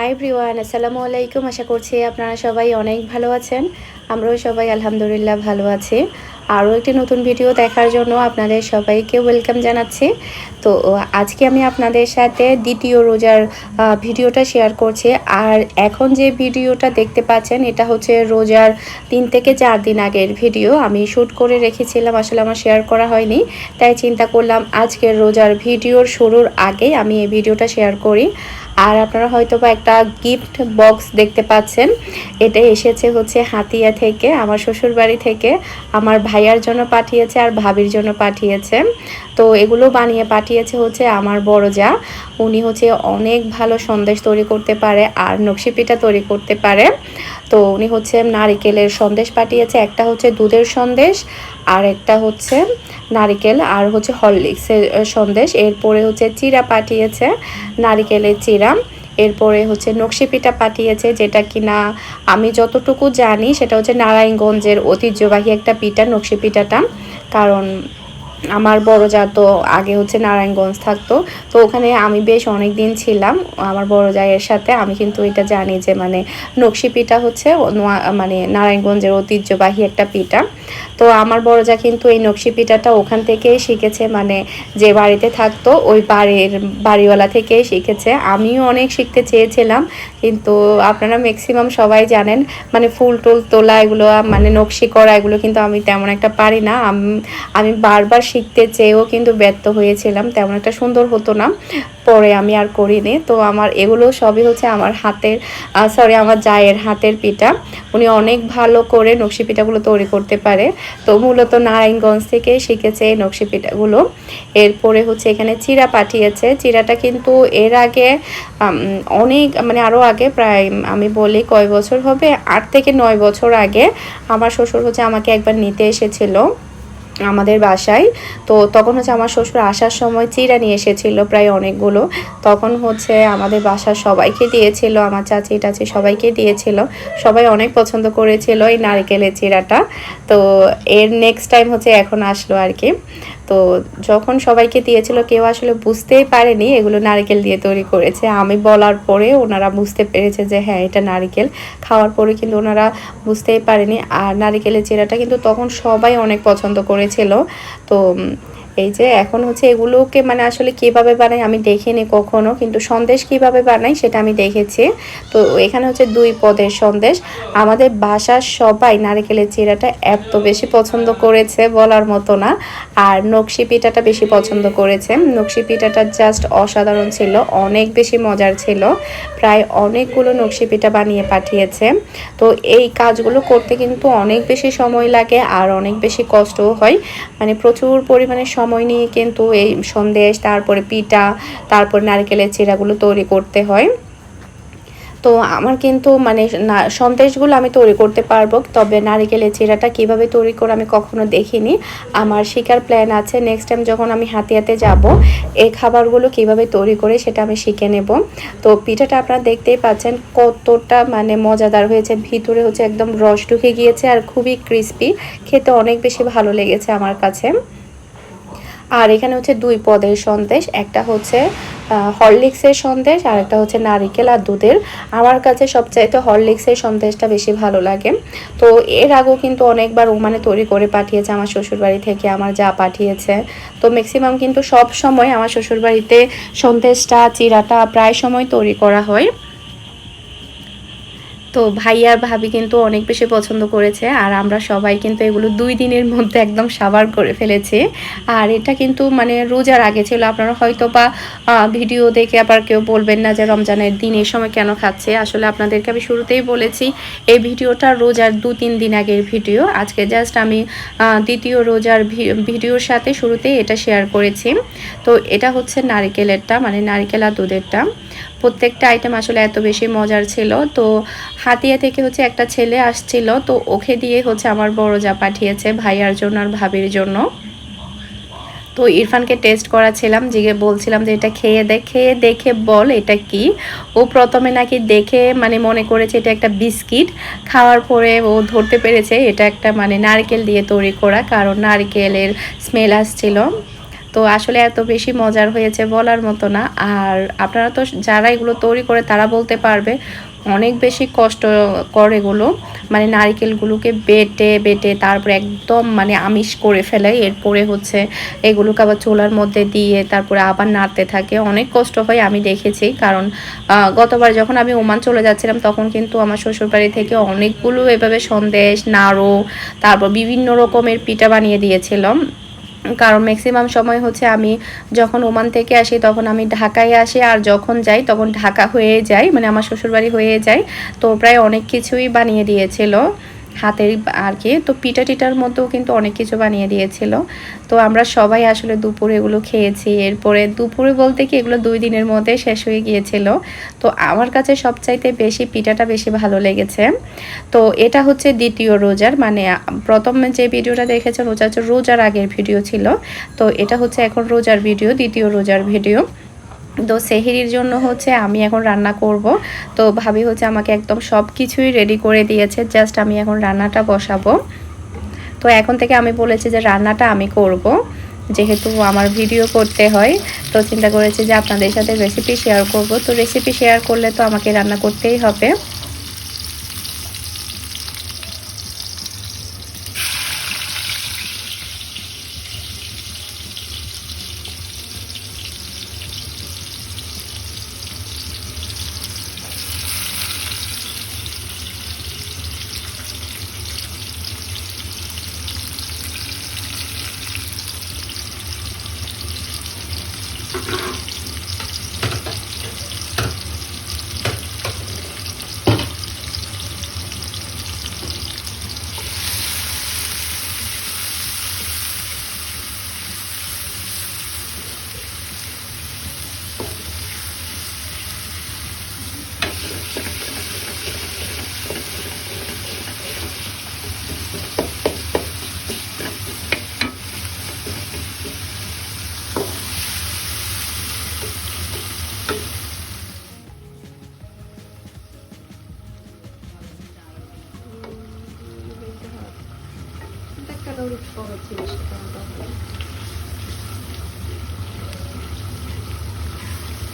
High প্রিওয়ান আসসালামু আলাইকুম। আশা করছি আপনারা সবাই অনেক ভালো আছেন। আমরাও সবাই আলহামদুলিল্লাহ ভালো আছি। আরও একটি নতুন ভিডিও দেখার জন্য আপনাদের সবাইকে ওয়েলকাম জানাচ্ছি। তো আজকে আমি আপনাদের সাথে দ্বিতীয় রোজার ভিডিওটা শেয়ার করছি। আর এখন যে ভিডিওটা দেখতে পাচ্ছেন, এটা হচ্ছে রোজার তিন থেকে চার দিন আগের ভিডিও। আমি শ্যুট করে রেখেছিলাম, আসলে আমার শেয়ার করা হয়নি। তাই চিন্তা করলাম, আজকের রোজার ভিডিওর শুরুর আগে আমি এই ভিডিওটা শেয়ার করি। আর আপনারা হয়তো বা একটা গিফট বক্স দেখতে পাচ্ছেন। এটা এসেছে হচ্ছে হাতিয়া থেকে, আমার শ্বশুরবাড়ি থেকে। আমার ভাইয়ার জন্য পাঠিয়েছে আর ভাবির জন্য পাঠিয়েছে। তো এগুলো বানিয়ে পাঠিয়েছে হচ্ছে আমার বড় যা। উনি হচ্ছে অনেক ভালো সন্দেশ তৈরি করতে পারে আর নকশি পিঠা তৈরি করতে পারে। তো উনি হচ্ছে নারিকেলের সন্দেশ পাঠিয়েছে। একটা হচ্ছে দুধের সন্দেশ, আর একটা হচ্ছে নারিকেল আর হচ্ছে হরলিক্সের সন্দেশ। এরপরে হচ্ছে চিরা পাঠিয়েছে, নারিকেলের চিরা। এরপরে হচ্ছে নকশি পিঠা পাঠিয়েছে, যেটা কিনা আমি যতটুকু জানি সেটা হচ্ছে নারায়ণগঞ্জের ঐতিহ্যবাহী একটা পিঠা নকশি পিঠাটা কারণ আমার বড় যা তো আগে হচ্ছে নারায়ণগঞ্জ থাকতো, তো ওখানে আমি বেশ অনেক দিন ছিলাম, আমার বড় জায়ের সাথে। আমি কিন্তু এটা জানি যে মানে নকশি পিঠা হচ্ছে মানে নারায়ণগঞ্জের ঐতিহ্যবাহী একটা পিঠা। তো আমার বড় যা কিন্তু এই নকশি পিঠাটা ওখান থেকেই শিখেছে মানে যে বাড়িতে থাকতো ওই বাড়ির বাড়িওয়ালা থেকেই শিখেছে। আমিও অনেক শিখতে চেয়েছিলাম, কিন্তু আপনারা ম্যাক্সিমাম সবাই জানেন মানে ফুল টুল তোলা এগুলো মানে নকশি করা এগুলো কিন্তু আমি তেমন একটা পারি না। আমি বারবার শিখতে চেয়েও কিন্তু ব্যর্থ হয়েছিলাম, তেমন একটা সুন্দর হতো না, পরে আমি আর করিনি। তো আমার এগুলো সবই হচ্ছে আমার হাতের সরি আমার জায়ের হাতের পিঠা। উনি অনেক ভালো করে নকশি পিঠাগুলো তৈরি করতে পারে। তো মূলত নারায়ণগঞ্জ থেকে শিখেছে এই নকশি পিঠাগুলো। এরপরে হচ্ছে এখানে চিরা পাঠিয়েছে। চিরাটা কিন্তু এর আগে অনেক মানে আরও আগে, প্রায় আমি বলি কয় বছর হবে? আট থেকে নয় বছর আগে আমার শ্বশুর হচ্ছে আমাকে একবার নিতে এসেছিল। আমাদের বাসায়। তো তখন হচ্ছে আমার শ্বশুর আসার সময় চিরা নিয়ে এসেছিল প্রায় অনেকগুলো। তখন হচ্ছে আমাদের বাসার সবাইকে দিয়েছিল, আমার চাচি টাচি সবাইকে দিয়েছিল। সবাই অনেক পছন্দ করেছিল এই নারকেলের চিরাটা তো এর নেক্সট টাইম হচ্ছে এখন আসলো আর কি। তো যখন সবাইকে দিয়েছিল, কেউ আসলে বুঝতেই পারেনি এগুলো নারকেল দিয়ে তৈরি করেছে। আমি বলার পরে ওনারা বুঝতে পেরেছে যে হ্যাঁ এটা নারকেল। খাওয়ার পরে কিন্তু ওনারা বুঝতেই পারেনি। আর নারকেলের চেরাটা কিন্তু তখন সবাই অনেক পছন্দ করেছিল। তো এই যে এখন হচ্ছে এগুলোকে মানে আসলে কীভাবে বানাই আমি দেখিনি কখনো, কিন্তু সন্দেশ কীভাবে বানাই সেটা আমি দেখেছি। তো এখানে হচ্ছে দুই পদের সন্দেশ। আমাদের বাসার সবাই নারকেলের চিরাটা এত বেশি পছন্দ করেছে বলার মতো না, আর নকশি পিঠাটা বেশি পছন্দ করেছে। নকশি পিঠাটা জাস্ট অসাধারণ ছিল, অনেক বেশি মজার ছিল। প্রায় অনেকগুলো নকশি পিঠা বানিয়ে পাঠিয়েছে। তো এই কাজগুলো করতে কিন্তু অনেক বেশি সময় লাগে আর অনেক বেশি কষ্টও হয়। মানে প্রচুর পরিমাণে সময় নিয়ে কিন্তু এই সন্দেশ, তারপরে পিঠা, তারপর নারকেলের চিরাগুলো তৈরি করতে হয়। তো আমার কিন্তু মানে সন্দেশগুলো আমি তৈরি করতে পারব, তবে নারিকেলের চিরাটা কীভাবে তৈরি করে আমি কখনো দেখিনি। আমার শিকার প্ল্যান আছে নেক্সট টাইম যখন আমি হাতে হাতে যাব এই খাবারগুলো কীভাবে তৈরি করে সেটা আমি শিখে নেব। তো পিঠাটা আপনারা দেখতেই পাচ্ছেন, কতটা মানে মজাদার হয়েছে, ভিতরে হচ্ছে একদম রস ঢুকে গিয়েছে আর খুবই ক্রিস্পি খেতে অনেক বেশি ভালো লেগেছে আমার কাছে। আর এখানে হচ্ছে দুই পদের সন্দেশ, একটা হচ্ছে হরলিক্সের সন্দেশ আর একটা হচ্ছে নারিকেল আর দুধের। আমার কাছে সবচাইতে হরলিক্সের সন্দেশটা বেশি ভালো লাগে। তো এর আগেও কিন্তু অনেকবার ওমানে তৈরি করে পাঠিয়েছে আমার শ্বশুরবাড়ি থেকে, আমার যা পাঠিয়েছে। তো ম্যাক্সিমাম কিন্তু সব সময় আমার শ্বশুরবাড়িতে সন্দেশটা, চিরাটা প্রায় সময় তৈরি করা হয়। তো ভাই আর ভাবি কিন্তু অনেক বেশি পছন্দ করেছে, আর আমরা সবাই কিন্তু এগুলো দুই দিনের মধ্যে একদম সাবার করে ফেলেছি। আর এটা কিন্তু মানে রোজার আগে ছিল, আপনারা হয়তো বা ভিডিও দেখে আবার কেউ বলবেন না যে রমজানের দিন এই সময় কেন খাচ্ছে। আসলে আপনাদেরকে আমি শুরুতেই বলেছি, এই ভিডিওটা রোজার দু তিন দিন আগের ভিডিও। আজকে জাস্ট আমি দ্বিতীয় রোজার ভিডিওর সাথে শুরুতেই এটা শেয়ার করেছি। তো এটা হচ্ছে নারিকেলেরটা মানে নারিকেল আর দুধেরটা। প্রত্যেকটা আইটেম আসলে এত বেশি মজার ছিল, তো হাতিয়া থেকে হচ্ছে একটা ছেলে আসছিল, তো ওকে দিয়ে হচ্ছে আমার বড় যা পাঠিয়েছে ভাইয়ার জন্য আর ভাবির জন্য। তো ইরফানকে টেস্ট করাছিলাম জিগে বলছিলাম যে, এটা খেয়ে দেখ খেয়ে দেখে বল এটা কি? ও প্রথমে নাকি দেখে মানে মনে করেছে এটা একটা বিস্কিট। খাওয়ার পরে ও ধরতে পেরেছে এটা একটা মানে নারকেল দিয়ে তৈরি করা, কারণ নারকেলের স্মেল আসছিল। তো আসলে এত বেশি মজার হয়েছে বলার মতো না। আর আপনারা তো যারা এগুলো তৈরি করে তারা বলতে পারবে, অনেক বেশি কষ্ট করে এগুলো। মানে নারিকেলগুলোকে বেটে বেটে তারপরে একদম মানে আমিষ করে ফেলে। এরপরে হচ্ছে এগুলোকে আবার চোলার মধ্যে দিয়ে তারপরে আবার নাড়তে থাকে। অনেক কষ্ট হয় আমি দেখেছি। কারণ গতবার যখন আমি ওমান চলে যাচ্ছিলাম তখন কিন্তু আমার শ্বশুরবাড়ি থেকে অনেকগুলো এভাবে সন্দেশ, নাড়ু, তারপর বিভিন্ন রকমের পিঠা বানিয়ে দিয়েছিলাম। কারণ ম্যাক্সিমাম সময় হচ্ছে আমি যখন ওমান থেকে আসি তখন আমি ঢাকায় আসি, আর যখন যাই তখন ঢাকা হয়ে যাই মানে আমার শ্বশুরবাড়ি হয়ে যায়। তো প্রায় অনেক কিছুই বানিয়ে দিয়েছিল। হাতের আর কি। তো পিঠা টিটার মধ্যেও কিন্তু অনেক কিছু বানিয়ে দিয়েছিল। তো আমরা সবাই আসলে দুপুরে এগুলো খেয়েছি। এরপরে দুপুরে বলতে কি এগুলো দুই দিনের মধ্যে শেষ হয়ে গিয়েছিল। তো আমার কাছে সবচাইতে বেশি পিঠাটা বেশি ভালো লেগেছে। তো এটা হচ্ছে দ্বিতীয় রোজার। মানে প্রথম যে ভিডিওটা দেখেছেন, ওটা হচ্ছে রোজার আগের ভিডিও ছিল। তো এটা হচ্ছে এখন রোজার ভিডিও, দ্বিতীয় রোজার ভিডিও। তো সেহেরির জন্য হচ্ছে আমি এখন রান্না করব। তো ভাবি হচ্ছে আমাকে একদম সব কিছুই রেডি করে দিয়েছে জাস্ট আমি এখন রান্নাটা বসাবো। তো এখন থেকে আমি বলেছি যে রান্নাটা আমি করব, যেহেতু আমার ভিডিও করতে হয়, তো চিন্তা করেছি যে আপনাদের সাথে রেসিপি শেয়ার করব। তো রেসিপি শেয়ার করলে তো আমাকে রান্না করতেই হবে।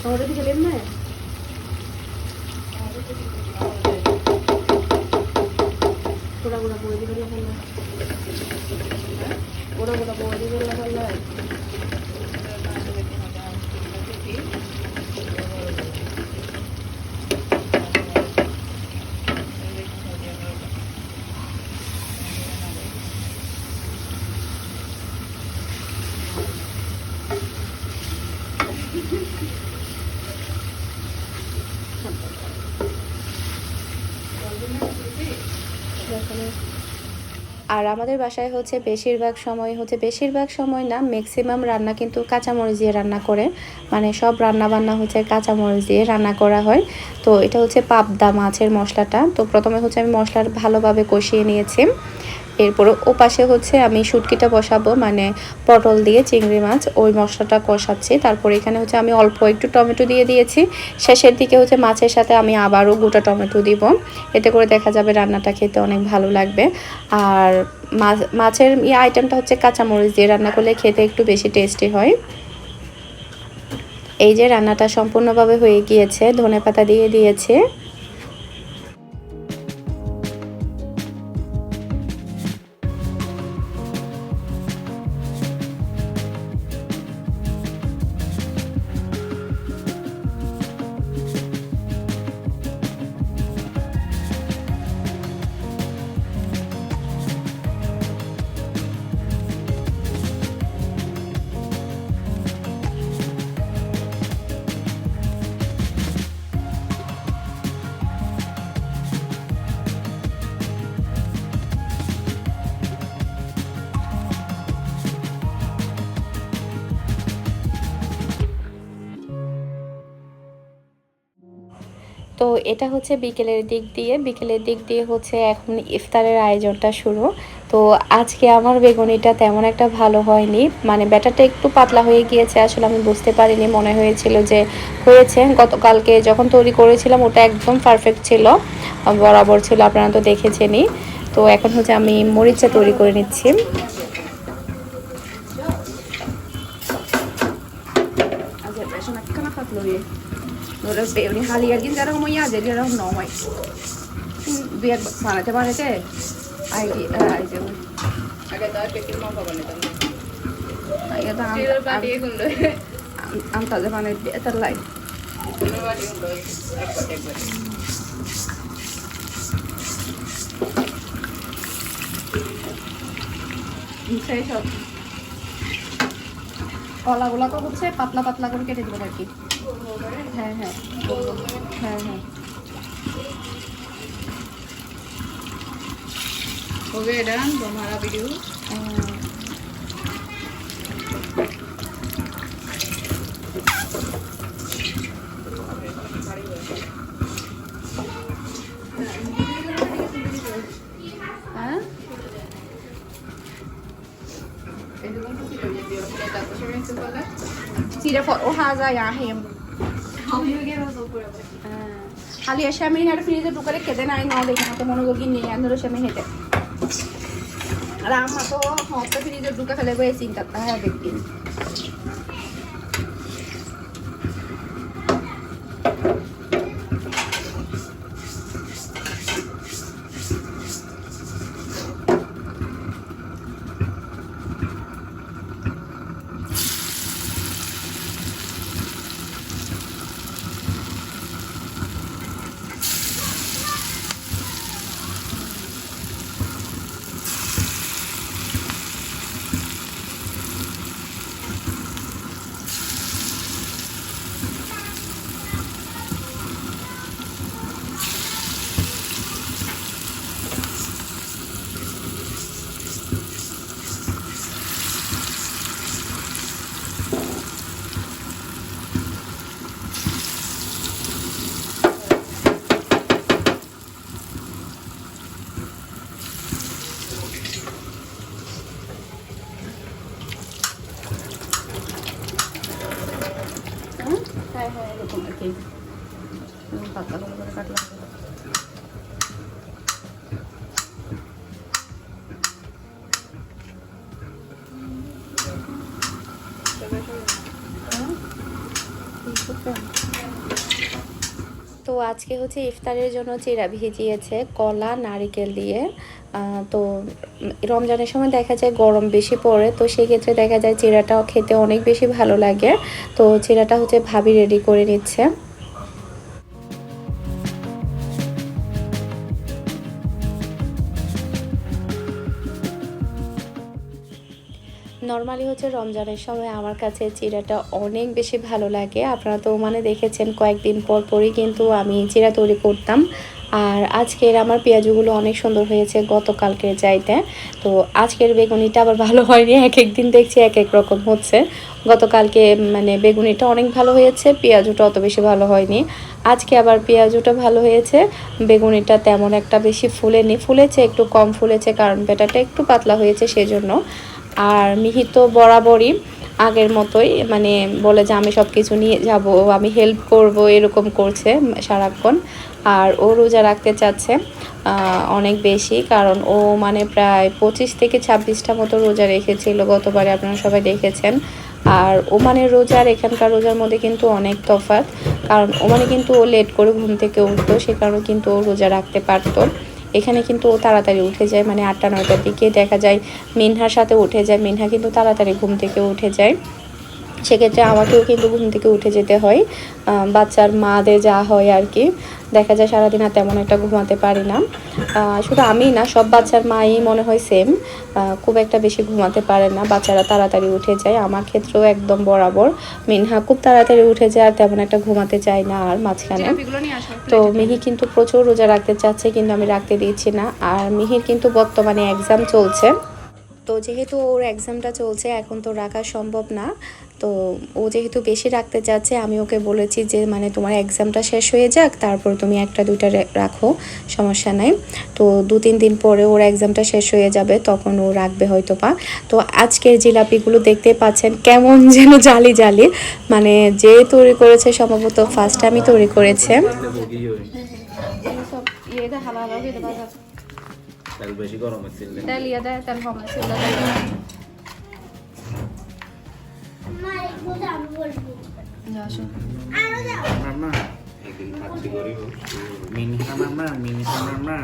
শহরে দিকে গেলেন না। ওরা ওরা বই দিবে হলো ওরা ওরা বই দিবে না আর আমাদের বাসায় হচ্ছে বেশিরভাগ সময় হচ্ছে বেশিরভাগ সময় না ম্যাক্সিমাম রান্না কিন্তু কাঁচামরিচ দিয়ে রান্না করে। মানে সব রান্না বান্না হচ্ছে কাঁচামরিচ দিয়ে রান্না করা হয়। তো এটা হচ্ছে পাবদা মাছের মশলাটা। তো প্রথমে হচ্ছে আমি মশলার ভালোভাবে কষিয়ে নিয়েছি। এরপরে ও পাশে হচ্ছে আমি শুটকিটা বসাবো মানে পটল দিয়ে চিংড়ি মাছ, ওই মশলাটা কষাচ্ছি। তারপরে এখানে হচ্ছে আমি অল্প একটু টমেটো দিয়ে দিয়েছি। শেষের দিকে হচ্ছে মাছের সাথে আমি আবারও গোটা টমেটো দিব। এতে করে দেখা যাবে রান্নাটা খেতে অনেক ভালো লাগবে। আর মাছের এই আইটেমটা হচ্ছে কাঁচামরিচ দিয়ে রান্না করলে খেতে একটু বেশি টেস্টি হয়। এই যে রান্নাটা সম্পূর্ণভাবে হয়ে গিয়েছে ধনে পাতা দিয়ে দিয়েছে। এটা হচ্ছে বিকেলের দিক দিয়ে। বিকেলের দিক দিয়ে হচ্ছে এখন ইফতারের আয়োজনটা শুরু। তো আজকে আমার বেগুনিটা তেমন একটা ভালো হয়নি। মানে ব্যাটারটা একটু পাতলা হয়ে গিয়েছে, আসলে আমি বুঝতে পারিনি। মনে হয়েছিল যে হয়েছে। গতকালকে যখন তৈরি করেছিলাম, ওটা একদম পারফেক্ট ছিল। বরাবর ছিল, আপনারা তো দেখেছেনই। তো এখন হচ্ছে আমি মরিচা তৈরি করে নিচ্ছি। উনি হালিয়ার দিন যেরকম ইয়া যে এরকম নয় দু এক বানাতে বানাতে আই আই যে আগে তার পেকিং মাপা বানাতাম আগে তো আম তাজা বানাই তার লাই সেই সব হচ্ছে পাতলা পাতলা করে কেটে দেবেন আর কি হ্যাঁ হ্যাঁ হ্যাঁ হ্যাঁ হবে এটা তোমারা ভিডিও আহ, হ্যাঁ এরকম তো ছিল যে দিও তারপর সবাই একটু খালি এসে আমি আর ফ্রিজে ঢুকারে খেতে নাই না দেখি মতো মনোযোগী নেই আন্দোলন সে আমি হেঁটে। আর আমার তো ফ্রিজে ফেলে বই চিন্তা হ্যাঁ দেখি। তো আজকে হচ্ছে ইফতারের জন্য চিরা ভিজিয়েছে, কলা, নারিকেল দিয়ে। তো রমজানের সময় দেখা যায় গরম বেশি পড়ে, তো সেক্ষেত্রে দেখা যায় চিরাটাও খেতে অনেক বেশি ভালো লাগে। তো চিরাটা হচ্ছে ভাবি রেডি করে নিচ্ছে। নর্মালি হচ্ছে রমজানের সময় আমার কাছে চিরাটা অনেক বেশি ভালো লাগে। আপনারা তো মানে দেখেছেন, কয়েকদিন পর পরই কিন্তু আমি চিরা তৈরি করতাম। আর আজকের আমার পেঁয়াজগুলো অনেক সুন্দর হয়েছে গতকালকের চাইতে। তো আজকের বেগুনিটা আবার ভালো হয়নি এক এক দিন দেখছি এক এক রকম হচ্ছে। গতকালকে মানে বেগুনিটা অনেক ভালো হয়েছে, পেঁয়াজুটা অত বেশি ভালো হয়নি। আজকে আবার পেঁয়াজুটা ভালো হয়েছে, বেগুনিটা তেমন একটা বেশি ফুলেনি। ফুলেছে একটু কম ফুলেছে, কারণ বেটাটা একটু পাতলা হয়েছে সেজন্য। আর মিহি তো বরাবরই আগের মতোই মানে বলে যে আমি সব কিছু নিয়ে যাব আমি হেল্প করব, এরকম করছে সারাক্ষণ। আর ও রোজা রাখতে চাচ্ছে অনেক বেশি, কারণ ও মানে প্রায় পঁচিশ থেকে ছাব্বিশটা মতো রোজা রেখেছিল, গতবারে আপনারা সবাই দেখেছেন। আর ওমানের রোজা আর এখানকার রোজার মধ্যে কিন্তু অনেক তফাৎ, কারণ ওমানে কিন্তু ও লেট করে ঘুম থেকে উঠতো, সে কারণে কিন্তু ও রোজা রাখতে পারতো। এখানে কিন্তু তাড়াতাড়ি উঠে যায় মানে আটটা, নয়টার দিকে দেখা যায়। মেনহার সাথে উঠে যায়। মেনহা কিন্তু তাড়াতাড়ি ঘুম থেকে উঠে যায়। সেক্ষেত্রে আমাকেও কিন্তু ঘুম থেকে উঠে যেতে হয়। বাচ্চার মাদের যা হয় আর কি। দেখা যায় সারাদিন আর তেমন একটা ঘুমাতে পারি না। শুধু আমি না সব বাচ্চার মাই মনে হয় সেম খুব একটা বেশি ঘুমাতে পারে না বাচ্চারা তাড়াতাড়ি উঠে যায়। আমার ক্ষেত্রেও একদম বরাবর। মিনহা খুব তাড়াতাড়ি উঠে যায় আর তেমন একটা ঘুমাতে চায় না আর মাঝখানে। তো মিহি কিন্তু প্রচুর রোজা রাখতে চাচ্ছে কিন্তু আমি রাখতে দিচ্ছি না। আর মিহির কিন্তু বর্তমানে এক্সাম চলছে। তো যেহেতু ওর এক্সামটা চলছে এখন তো রাখা সম্ভব না। তো ও যেহেতু বেশি রাখতে চাচ্ছে আমি ওকে বলেছি যে মানে তোমার এক্সামটা শেষ হয়ে যাক তারপর তুমি একটা দুইটা রাখো সমস্যা নাই। তো দু তিন দিন পরে ওর এক্সামটা শেষ হয়ে যাবে তখন ও রাখবে হয়তো বা তো আজকের জিলাপিগুলো দেখতে পাচ্ছেন কেমন যেন জালি জালি। মানে যে তৈরি করেছে সম্ভবত ফার্স্ট আমি তৈরি করেছে। বেশি গরম তেল দেয় তেল কম আছে না একদিন খাচ্ছি করিব মিনহা মামা মিনহা মামা।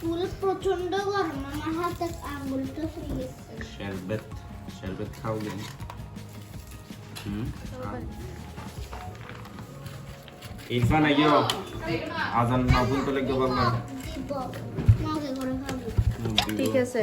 চুল প্রচণ্ড গরম আমার হাতে আঙুলটা ফুলে গেছে। শরবত শরবত খাও গে। হুম? ইরফান আইয়ো। আজান না ভুল তো করে খাব। ঠিক আছে।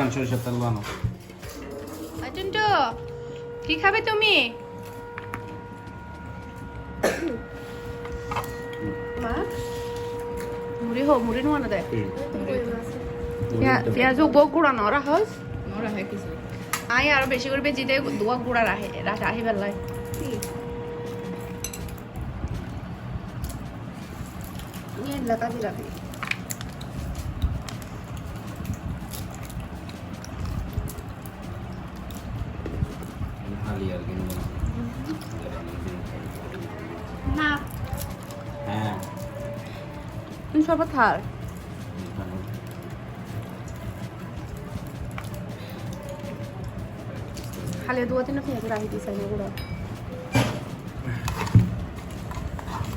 ইরফান সরিষার তেল বানানো আচন্টু কি খাবে তুমি? মা মুড়ি হো মুড়ি নোয়ানো দে। পেঁয়াজ বউ গুড়া ন রাখস Några här kissar. আই আরও বেশি করে বেজি দে দোয়া গুড়া রাখে আহি বেলায় নিয়ে লাগা দিলাবি খালি তুমি সর্বত থার ইরফান খালি দোয়া তিন পেঁয়াজ রাখি দিস আগে গুড়া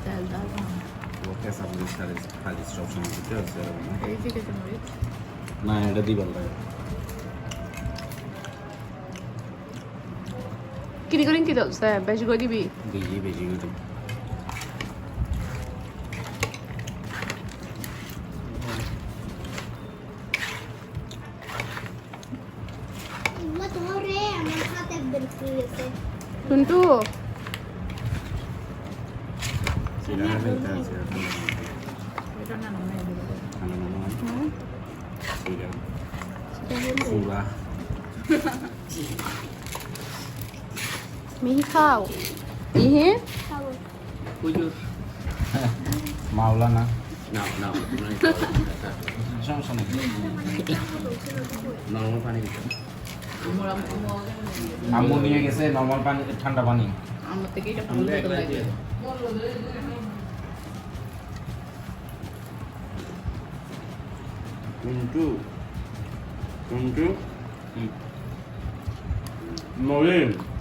Där, där. ও কেসা বলি সারে খালি সব সময় দিতে হচ্ছে এরকম না? Jag fick lite morgot. না এটা দিবার লাগে কিনি করে কি দলছে বেশি করে দিবি দিই বেশি করে এগুলো ধরে আমার হাতে বের ফুলে গেছে টুন্টু সিগারেট নিতে আছে Jag tar en annan med mig. খানা নামা সিগারেট ফুলা মিহি খাও মিহি খাব মাওলানা নাও নাও সমস্যা নেই নর্মাল পানি আম্মু নিয়ে গেছে নর্মাল পানি ঠান্ডা পানি Amma tycker inte på det där. কুন্টু মরিন